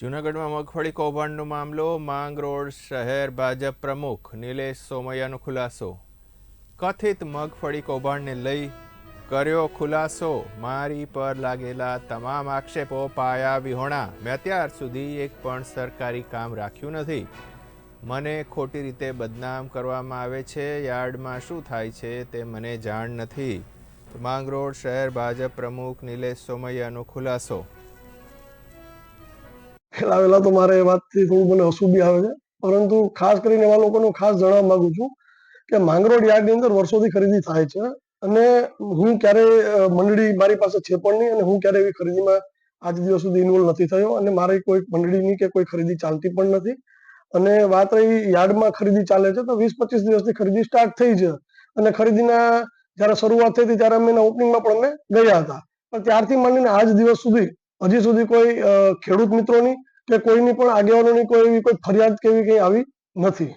જૂનાગઢમાં મગફળી કૌભાંડનો મામલો માંગ રોડ શહેર ભાજપ પ્રમુખ નિલેશ સોમૈયાનો ખુલાસો. કથિત મગફળી કૌભાંડને લઈ કર્યો ખુલાસો. મારી પર લાગેલા તમામ આક્ષેપો પાયા વિહોણા. મેં અત્યાર સુધી એક પણ સરકારી કામ રાખ્યું નથી. મને ખોટી રીતે બદનામ કરવામાં આવે છે. યાર્ડમાં શું થાય છે તે મને જાણ નથી. માંગરોળ શહેર ભાજપ પ્રમુખ નિલેશ સોમૈયાનો ખુલાસો. ખેલાવેલા તો મારે એ વાતથી થોડું મને હસવું બી આવે છે. પરંતુ ખાસ કરીને એવા લોકોનું ખાસ જણાવવા માંગુ છું કે માંગરોળ યાર્ડની અંદર વર્ષોથી ખરીદી થાય છે અને હું ક્યારે મંડળી મારી પાસે છે પણ નહીં અને હું ક્યારે એવી ખરીદીમાં આજ દિવસ સુધી ઇન્વોલ્વ નથી થયો અને મારી કોઈ મંડળીની કે કોઈ ખરીદી ચાલતી પણ નથી. અને વાત રહી યાર્ડમાં ખરીદી ચાલે છે તો વીસ પચીસ દિવસથી ખરીદી સ્ટાર્ટ થઈ છે અને ખરીદીના જ્યારે શરૂઆત થઈ હતી ત્યારે અમે એના ઓપનિંગમાં પણ અમે ગયા હતા. પણ ત્યારથી માંડીને આજ દિવસ સુધી, હજી સુધી કોઈ ખેડૂત મિત્રોની કે કોઈની પણ આગેવાનોની કોઈ એવી કોઈ ફરિયાદ કે એવી કંઈ આવી નથી.